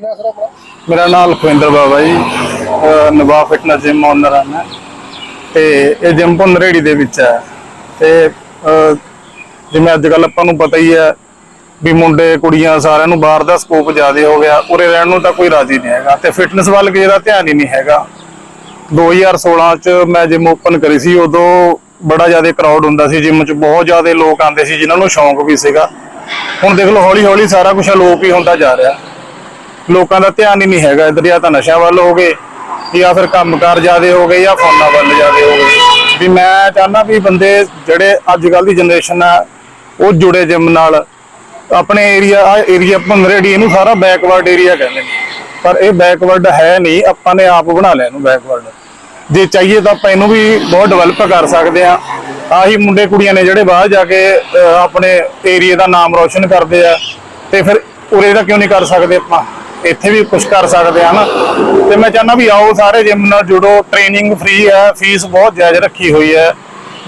ਕੀ sir ਆਪਣਾ ਮੇਰਾ ਨਾਮ ਲਖਵਿੰਦਰ ਬਾਬਾ ਜੀ, ਅਹ ਨਵਾਬ ਫਿਟਨੈਸ ਜਿਮ ਓਨਰ ਹਾਂ ਮੈਂ। ਤੇ ਇਹ ਜਿਮ ਭੁੰਨਰੇੜੀ ਦੇ ਵਿੱਚ ਹੈ। ਤੇ ਜਿਵੇਂ ਅੱਜ ਕੱਲ ਆਪਾਂ ਨੂੰ ਪਤਾ ਹੀ ਹੈ ਵੀ ਮੁੰਡੇ, ਕੁੜੀਆਂ ਸਾਰਿਆਂ ਨੂੰ ਬਾਹਰ ਦਾ ਸਕੋਪ ਜ਼ਿਆਦਾ ਹੋ ਗਿਆ। ਉਰੇ ਰਹਿਣ ਨੂੰ ਤਾਂ ਕੋਈ ਰਾਜ਼ੀ ਨਹੀਂ ਹੈਗਾ। ਤੇ ਫਿਟਨੈਸ ਵੱਲ ਕਿਸੇ ਦਾ ਧਿਆਨ ਹੀ ਨਹੀਂ ਹੈਗਾ। 2016 ਚ ਮੈਂ ਜਿਮ ਓਪਨ ਕਰੀ ਸੀ, ਉਦੋਂ ਬੜਾ ਜ਼ਿਆਦਾ ਕਰਾਊਡ ਹੁੰਦਾ ਸੀ ਜਿਮ ਚ। ਬਹੁਤ ਜ਼ਿਆਦਾ ਲੋਕ ਆਉਂਦੇ ਸੀ, ਜਿਨ੍ਹਾਂ ਨੂੰ ਸ਼ੌਂਕ ਵੀ ਸੀਗਾ। ਹੁਣ ਦੇਖ ਲਓ ਹੌਲੀ ਹੌਲੀ ਸਾਰਾ ਕੁਝ ਅਲੋਪ ਹੀ ਹੁੰਦਾ ਜਾ ਰਿਹਾ। ਲੋਕਾਂ ਦਾ ਧਿਆਨ ਹੀ ਨਹੀਂ ਹੈਗਾ ਇਧਰ, ਜਾਂ ਤਾਂ ਨਸ਼ਿਆਂ ਵੱਲ ਹੋ ਗਏ ਜਾਂ ਫਿਰ ਕੰਮਕਾਰ ਜ਼ਿਆਦੇ ਹੋ ਗਏ ਜਾਂ ਫੋਨਾਂ ਵੱਲ ਜ਼ਿਆਦੇ ਹੋ ਗਏ ਵੀ ਮੈਂ ਚਾਹੁੰਦਾ ਵੀ ਬੰਦੇ ਜਿਹੜੇ ਅੱਜ ਕੱਲ ਦੀ ਜਨਰੇਸ਼ਨ ਆ, ਉਹ ਜੁੜੇ ਜਿਮ ਨਾਲ। ਆਪਣੇ ਏਰੀਆ ਆ ਏਰੀਆ ਭੰਗਰੇੜੀ ਇਹਨੂੰ ਸਾਰਾ ਬੈਕਵਰਡ ਏਰੀਆ ਕਹਿੰਦੇ ਨੇ। ਪਰ ਇਹ ਬੈਕਵਰਡ ਹੈ ਨਹੀਂ, ਆਪਾਂ ਨੇ ਆਪ ਬਣਾ ਲਿਆ ਇਹਨੂੰ ਬੈਕਵਰਡ ਜੇ ਚਾਹੀਏ ਤਾਂ ਆਪਾਂ ਇਹਨੂੰ ਵੀ ਬਹੁਤ ਡਿਵੈਲਪ ਕਰ ਸਕਦੇ ਆ ਆਹੀ ਮੁੰਡੇ ਕੁੜੀਆਂ ਨੇ ਜਿਹੜੇ ਬਾਹਰ ਜਾ ਕੇ ਆਪਣੇ ਏਰੀਆ ਦਾ ਨਾਮ ਰੋਸ਼ਨ ਕਰਦੇ ਆ, ਤੇ ਫਿਰ ਉਰੇ ਦਾ ਕਿਉਂ ਨਹੀਂ ਕਰ ਸਕਦੇ ਆਪਾਂ? ਇੱਥੇ ਵੀ ਕੁਝ ਕਰ ਸਕਦੇ ਆ ਨਾ ਤੇ ਮੈਂ ਚਾਹੁੰਦਾ ਵੀ ਆਓ ਸਾਰੇ ਜਿਮ ਨਾਲ ਜੁੜੋ ਟ੍ਰੇਨਿੰਗ ਫ੍ਰੀ ਹੈ ਫੀਸ ਬਹੁਤ ਜਾਇਜ਼ ਰੱਖੀ ਹੋਈ ਹੈ।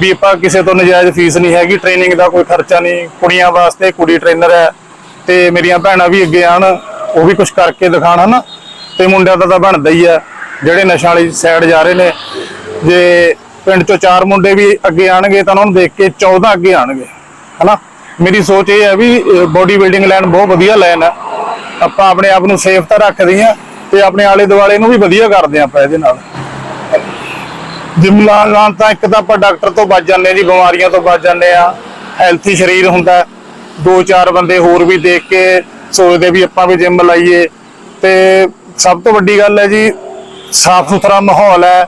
ਵੀ ਆਪਾਂ ਕਿਸੇ ਤੋਂ ਨਜਾਇਜ਼ ਫੀਸ ਨਹੀਂ ਹੈਗੀ ਟ੍ਰੇਨਿੰਗ ਦਾ ਕੋਈ ਖਰਚਾ ਨਹੀਂ, ਕੁੜੀਆਂ ਵਾਸਤੇ ਕੁੜੀ ਟ੍ਰੇਨਰ ਹੈ, ਤੇ ਮੇਰੀਆਂ ਭੈਣਾਂ ਵੀ ਅੱਗੇ ਆਣ ਉਹ ਵੀ ਕੁਝ ਕਰਕੇ ਦਿਖਾਣ ਹਨਾ? ਤੇ ਮੁੰਡਿਆਂ ਦਾ ਤਾਂ ਬਣਦਾ ਹੀ ਹੈ, ਜਿਹੜੇ ਨਸ਼ਾ ਵਾਲੀ ਸਾਈਡ ਜਾ ਰਹੇ ਨੇ। ਜੇ ਪਿੰਡ ਚੋਂ ਚਾਰ ਮੁੰਡੇ ਵੀ ਅੱਗੇ ਆਣਗੇ ਤਾਂ ਉਹਨਾਂ ਨੂੰ ਦੇਖ ਕੇ 14 ਅੱਗੇ ਆਣਗੇ ਹਨਾ? ਮੇਰੀ ਸੋਚ ਇਹ ਹੈ ਵੀ ਬੋਡੀ ਬਿਲਡਿੰਗ ਲਾਈਨ ਬਹੁਤ ਵਧੀਆ ਲਾਈਨ ਹੈ। ਆਪਾਂ ਆਪਣੇ ਆਪ ਨੂੰ ਸੇਫ ਤਾਂ ਰੱਖਦੇ ਹਾਂ ਤੇ ਆਪਣੇ ਆਲੇ ਦੁਆਲੇ ਨੂੰ ਵੀ ਵਧੀਆ ਕਰਦੇ ਹਾਂ ਆਪਾਂ ਇਹਦੇ ਨਾਲ। ਜਿਮ ਲਾਉਣ ਤਾਂ ਇੱਕ ਤਾਂ ਆਪਾਂ ਡਾਕਟਰ ਤੋਂ ਬਚ ਜਾਂਦੇ ਜੀ, ਬਿਮਾਰੀਆਂ ਤੋਂ ਬਚ ਜਾਂਦੇ ਆ ਹੈਲਥੀ ਸਰੀਰ ਹੁੰਦਾ ਦੋ ਚਾਰ ਬੰਦੇ ਹੋਰ ਵੀ ਦੇਖ ਕੇ ਸੋਚਦੇ ਵੀ ਆਪਾਂ ਵੀ ਜਿਮ ਲਾਈਏ। ਤੇ ਸਭ ਤੋਂ ਵੱਡੀ ਗੱਲ ਹੈ ਜੀ, ਸਾਫ਼ ਸੁਥਰਾ ਮਾਹੌਲ ਹੈ।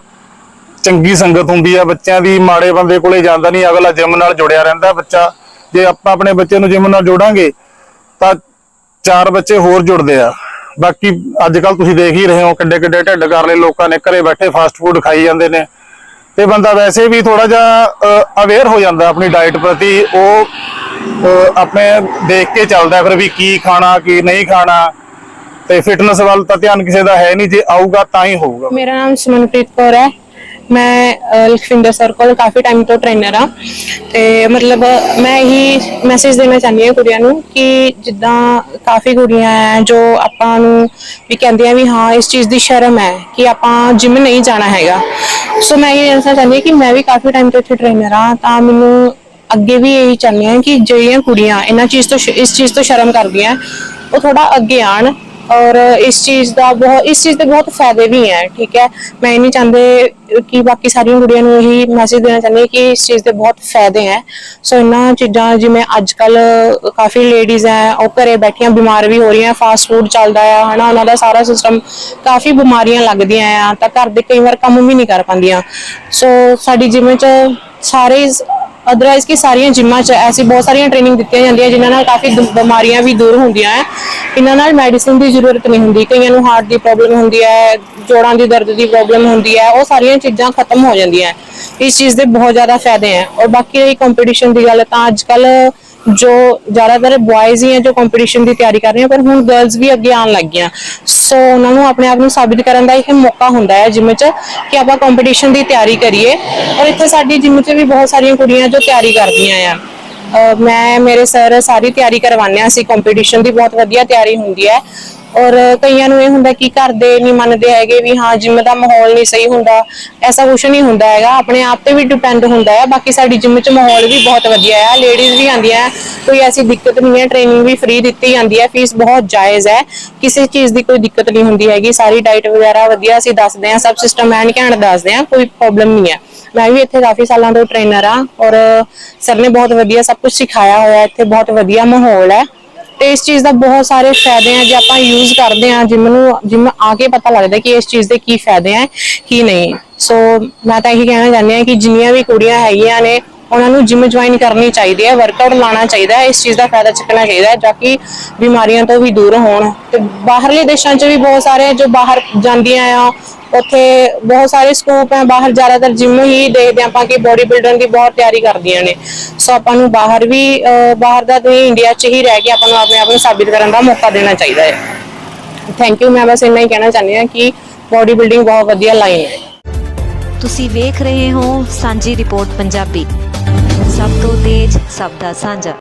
ਚੰਗੀ ਸੰਗਤ ਹੁੰਦੀ ਹੈ। ਬੱਚਿਆਂ ਦੀ ਮਾੜੇ ਬੰਦੇ ਕੋਲੇ ਜਾਂਦਾ ਨਹੀਂ। ਅਗਲਾ ਜਿਮ ਨਾਲ ਜੁੜਿਆ ਰਹਿੰਦਾ ਬੱਚਾ। ਜੇ ਆਪਾਂ ਆਪਣੇ ਬੱਚੇ ਨੂੰ ਜਿਮ ਨਾਲ ਜੋੜਾਂਗੇ ਤਾਂ ਚਾਰ ਬੱਚੇ ਹੋਰ ਜੁੜਦੇ ਆ। ਬਾਕੀ ਅੱਜ ਕੱਲ ਤੁਸੀਂ ਦੇਖ ਹੀ ਰਹੇ ਹੋ ਕਿੱਡੇ ਕਿੱਡੇ ਢਿੱਡ ਕਰ ਲਏ ਲੋਕਾਂ ਨੇ, ਘਰੇ ਬੈਠੇ ਫਾਸਟ ਫੂਡ ਖਾਈ ਜਾਂਦੇ ਨੇ। ਤੇ ਬੰਦਾ ਵੈਸੇ ਵੀ ਥੋੜਾ ਜਿਹਾ ਅਵੇਅਰ ਹੋ ਜਾਂਦਾ ਆਪਣੀ ਡਾਈਟ ਪ੍ਰਤੀ, ਉਹ ਆਪਣੇ ਦੇਖ ਕੇ ਚੱਲਦਾ ਫਿਰ ਵੀ ਕੀ ਖਾਣਾ, ਕੀ ਨਹੀਂ ਖਾਣਾ। ਤੇ ਫਿਟਨੈਸ ਵੱਲ ਤਾਂ ਧਿਆਨ ਕਿਸੇ ਦਾ ਹੈ ਨਹੀਂ, ਜੇ ਆਊਗਾ ਤਾਂ ਹੀ ਹੋਊਗਾ। ਮੇਰਾ ਨਾਮ ਸੁਮਨਪ੍ਰੀਤ ਕੌਰ ਹੈ। ਮੈਂ ਅਹ, ਲਖਵਿੰਦਰ ਸਰ ਕੋਲ ਕਾਫੀ ਟਾਈਮ ਤੋਂ ਟ੍ਰੇਨਰ ਆ ਤੇ ਮਤਲਬ ਮੈਂ ਇਹੀ ਮੈਸੇਜ ਦੇਣਾ ਚਾਹੁੰਦੀ ਹਾਂ ਕੁੜੀਆਂ ਨੂੰ ਕਿ ਜਿੱਦਾਂ ਕਾਫੀ ਕੁੜੀਆਂ ਹੈ ਜੋ ਆਪਾਂ ਨੂੰ ਵੀ ਕਹਿੰਦੀਆਂ ਵੀ ਹਾਂ ਇਸ ਚੀਜ਼ ਦੀ ਸ਼ਰਮ ਹੈ ਕਿ ਆਪਾਂ ਜਿਮ ਨਹੀਂ ਜਾਣਾ ਹੈਗਾ। ਸੋ ਮੈਂ ਇਹ ਦੱਸਣਾ ਚਾਹੁੰਦੀ ਹਾਂ ਕਿ ਮੈਂ ਵੀ ਕਾਫੀ ਟਾਈਮ ਤੋਂ ਇੱਥੇ ਟ੍ਰੇਨਰ ਆ ਤਾਂ ਮੈਨੂੰ ਅੱਗੇ ਵੀ ਇਹੀ ਚਾਹੁੰਦੀ ਹਾਂ ਕਿ ਜਿਹੜੀਆਂ ਕੁੜੀਆਂ ਇਹਨਾਂ ਚੀਜ਼ ਤੋਂ ਸ਼- ਇਸ ਚੀਜ਼ ਤੋਂ ਸ਼ਰਮ ਕਰਦੀਆਂ ਉਹ ਥੋੜਾ ਅੱਗੇ ਆਣ ਔਰ ਇਸ ਚੀਜ਼ ਦਾ ਬਹੁਤ ਇਸ ਚੀਜ਼ ਦੇ ਬਹੁਤ ਫਾਇਦੇ ਵੀ ਹੈ, ਠੀਕ ਹੈ। ਮੈਂ ਇਹ ਨਹੀਂ ਚਾਹੁੰਦੇ ਕਿ ਬਾਕੀ ਸਾਰੀਆਂ ਕੁੜੀਆਂ ਨੂੰ ਇਹੀ ਮੈਸੇਜ ਦੇਣਾ ਚਾਹੁੰਦੀ ਕਿ ਇਸ ਚੀਜ਼ ਦੇ ਬਹੁਤ ਫਾਇਦੇ ਹੈ। ਸੋ ਇਹਨਾਂ ਚੀਜ਼ਾਂ ਜਿਵੇਂ ਅੱਜ ਕੱਲ ਕਾਫੀ ਲੇਡੀਜ਼ ਹੈ, ਉਹ ਘਰੇ ਬੈਠੀਆਂ ਬਿਮਾਰ ਵੀ ਹੋ ਰਹੀਆਂ ਫਾਸਟ ਫੂਡ ਚੱਲਦਾ ਆ, ਹਨਾ, ਉਹਨਾਂ ਦਾ ਸਾਰਾ ਸਿਸਟਮ ਕਾਫੀ ਬਿਮਾਰੀਆਂ ਲੱਗਦੀਆਂ ਆ, ਤਾਂ ਘਰ ਦੇ ਕਈ ਵਾਰ ਕੰਮ ਵੀ ਨਹੀਂ ਕਰ ਪਾਉਂਦੀਆਂ। ਸੋ ਸਾਡੀ ਜਿਮ ਚ ਸਾਰੇ ਅਦਰਵਾਈਜ਼ ਕਿ ਸਾਰੀਆਂ ਜਿੰਮਾਂ 'ਚ ਐਸੀ ਬਹੁਤ ਸਾਰੀਆਂ ਟ੍ਰੇਨਿੰਗ ਦਿੱਤੀਆਂ ਜਾਂਦੀਆਂ, ਜਿਨ੍ਹਾਂ ਨਾਲ ਕਾਫੀ ਬਿਮਾਰੀਆਂ ਵੀ ਦੂਰ ਹੁੰਦੀਆਂ ਹੈ। ਇਹਨਾਂ ਨਾਲ ਮੈਡੀਸਿਨ ਦੀ ਜ਼ਰੂਰਤ ਨਹੀਂ ਹੁੰਦੀ। ਕਈਆਂ ਨੂੰ ਹਾਰਟ ਦੀ ਪ੍ਰੋਬਲਮ ਹੁੰਦੀ ਹੈ, ਜੋੜਾਂ ਦੀ ਦਰਦ ਦੀ ਪ੍ਰੋਬਲਮ ਹੁੰਦੀ ਹੈ, ਉਹ ਸਾਰੀਆਂ ਚੀਜ਼ਾਂ ਖਤਮ ਹੋ ਜਾਂਦੀਆਂ ਇਸ ਚੀਜ਼ ਦੇ ਬਹੁਤ ਜ਼ਿਆਦਾ ਫਾਇਦੇ ਹੈ। ਔਰ ਬਾਕੀ ਰਹੀ ਕੰਪੀਟੀਸ਼ਨ ਦੀ ਗੱਲ, ਤਾਂ ਅੱਜ ਕੱਲ ਜੋ ਜ਼ਿਆਦਾਤਰ ਬॉयਜ਼ ਹੀ ਹੈ ਜੋ ਕੰਪੀਟੀਸ਼ਨ ਦੀ ਤਿਆਰੀ ਕਰ ਰਹੇ ਹਨ ਪਰ ਹੁਣ ਗਰਲਸ ਵੀ ਅੱਗੇ ਆਉਣ ਲੱਗ ਗਈਆਂ। ਸੋ ਉਹਨਾਂ ਨੂੰ ਆਪਣੇ ਆਪ ਨੂੰ ਸਾਬਿਤ ਕਰਨ ਦਾ ਇਹ ਮੌਕਾ ਹੁੰਦਾ ਹੈ ਜਿਮ 'ਚ ਕਿ ਆਪਾਂ ਕੰਪੀਟੀਸ਼ਨ ਦੀ ਤਿਆਰੀ ਕਰੀਏ। ਔਰ ਇੱਥੇ ਸਾਡੀ ਜਿਮ 'ਚ ਵੀ ਬਹੁਤ ਸਾਰੀਆਂ ਕੁੜੀਆਂ ਜੋ ਤਿਆਰੀ ਕਰਦੀਆਂ ਆ। ਮੈਂ, ਮੇਰੇ ਸਰ ਸਾਰੀ ਤਿਆਰੀ ਕਰਵਾਉਂਦੇ ਹਾਂ ਅਸੀਂ। ਕੰਪੀਟੀਸ਼ਨ ਦੀ ਬਹੁਤ ਵਧੀਆ ਤਿਆਰੀ ਹੁੰਦੀ ਹੈ। ਔਰ ਕਈਆਂ ਨੂੰ ਇਹ ਹੁੰਦਾ ਕਿ ਘਰ ਦੇ ਨਹੀਂ ਮੰਨਦੇ ਹੈਗੇ ਵੀ ਹਾਂ, ਜਿਮ ਦਾ ਮਾਹੌਲ ਨਹੀਂ ਸਹੀ ਹੁੰਦਾ। ਐਸਾ ਕੁਝ ਨਹੀਂ ਹੁੰਦਾ ਹੈਗਾ। ਆਪਣੇ ਆਪ ਤੇ ਵੀ ਡਿਪੈਂਡ ਹੁੰਦਾ ਹੈ। ਬਾਕੀ ਸਾਡੀ ਜਿਮ 'ਚ ਮਾਹੌਲ ਵੀ ਬਹੁਤ ਵਧੀਆ ਹੈ। ਲੇਡੀਜ਼ ਵੀ ਆਉਂਦੀਆਂ ਕੋਈ ਐਸੀ ਦਿੱਕਤ ਨਹੀਂ ਹੈ। ਟ੍ਰੇਨਿੰਗ ਵੀ ਫ੍ਰੀ ਦਿੱਤੀ ਜਾਂਦੀ ਹੈ। ਫੀਸ ਬਹੁਤ ਜਾਇਜ਼ ਹੈ। ਕਿਸੇ ਚੀਜ਼ ਦੀ ਕੋਈ ਦਿੱਕਤ ਨਹੀਂ ਹੁੰਦੀ ਹੈਗੀ। ਸਾਰੀ ਡਾਈਟ ਵਗੈਰਾ ਵਧੀਆ ਅਸੀਂ ਦੱਸਦੇ ਹਾਂ। ਸਭ ਸਿਸਟਮ ਐਨ ਘੈਂਟ ਦੱਸਦੇ ਹਾਂ। ਕੋਈ ਪ੍ਰੋਬਲਮ ਨਹੀਂ ਹੈ। ਮੈਂ ਵੀ ਇੱਥੇ ਕਾਫੀ ਸਾਲਾਂ ਤੋਂ ਟ੍ਰੇਨਰ ਆ ਔਰ ਸਰ ਨੇ ਬਹੁਤ ਵਧੀਆ ਸਭ ਕੁਝ ਸਿਖਾਇਆ ਹੋਇਆ ਇੱਥੇ ਬਹੁਤ ਵਧੀਆ ਮਾਹੌਲ ਹੈ। ਤੇ ਇਸ ਚੀਜ਼ ਦਾ ਬਹੁਤ ਸਾਰੇ ਫਾਇਦੇ ਆ ਜੇ ਆਪਾਂ ਯੂਜ਼ ਕਰਦੇ ਆ ਜਿਮ ਨੂੰ, ਜਿਮ ਆ ਕੇ ਪਤਾ ਲੱਗਦਾ ਕਿ ਇਸ ਚੀਜ਼ ਦੇ ਕੀ ਫਾਇਦੇ ਆ, ਕੀ ਨਹੀਂ। ਸੋ ਮੈਂ ਤਾਂ ਇਹੀ ਕਹਿਣਾ ਚਾਹੁੰਦੀ ਆ ਕਿ ਜਿੰਨੀਆਂ ਵੀ ਕੁੜੀਆਂ ਹੈਗੀਆਂ ਨੇ, ਉਹਨਾਂ ਨੂੰ ਜਿਮ ਜੁਆਇਨ ਕਰਨੀ ਚਾਹੀਦੀ ਹੈ ਵਰਕਆਊਟ ਲਾਣਾ ਚਾਹੀਦਾ ਹੈ, ਇਸ ਚੀਜ਼ ਦਾ ਫਾਇਦਾ ਚੁੱਕਣਾ ਚਾਹੀਦਾ ਹੈ ਤਾਂ ਕਿ ਬਿਮਾਰੀਆਂ ਤੋਂ ਵੀ ਦੂਰ ਹੋਣ। ਤੇ ਬਾਹਰਲੇ ਦੇਸ਼ਾਂ 'ਚ ਵੀ ਬਹੁਤ ਸਾਰੇ ਜੋ ਬਾਹਰ ਜਾਂਦੀਆਂ ਆ ਉੱਥੇ ਬਹੁਤ ਸਾਰੇ ਸਕੂਪ ਹੈ, ਬਾਹਰ ਜ਼ਿਆਦਾਤਰ ਜਿਮ ਹੀ ਦੇਖਦੇ ਆਪਾਂ ਕਿ ਬੋਡੀ ਬਿਲਡਰ ਦੀ ਬਹੁਤ ਤਿਆਰੀ ਕਰਦੀਆਂ ਨੇ। ਸੋ ਆਪਾਂ ਨੂੰ ਬਾਹਰ ਵੀ ਬਾਹਰ ਦਾ ਨਹੀਂ ਇੰਡੀਆ 'ਚ ਹੀ ਰਹਿ ਕੇ ਆਪਾਂ ਨੂੰ ਆਪਣੇ ਆਪ ਨੂੰ ਸਾਬਿਤ ਕਰਨ ਦਾ ਮੌਕਾ ਦੇਣਾ ਚਾਹੀਦਾ ਹੈ। ਥੈਂਕ ਯੂ ਮੈਂ ਬਸ ਇੰਨਾ ਹੀ ਕਹਿਣਾ ਚਾਹੁੰਦੀ ਹਾਂ ਕਿ ਬੋਡੀ ਬਿਲਡਿੰਗ ਬਹੁਤ ਵਧੀਆ ਲਾਈਨ ਹੈ। ਤੁਸੀਂ ਵੇਖ ਰਹੇ ਹੋ ਸਾਂਝੀ ਰਿਪੋਰਟ ਪੰਜਾਬੀ। ਸਭ ਤੋਂ ਤੇਜ਼, ਸਭ ਦਾ ਸਾਂਝਾ।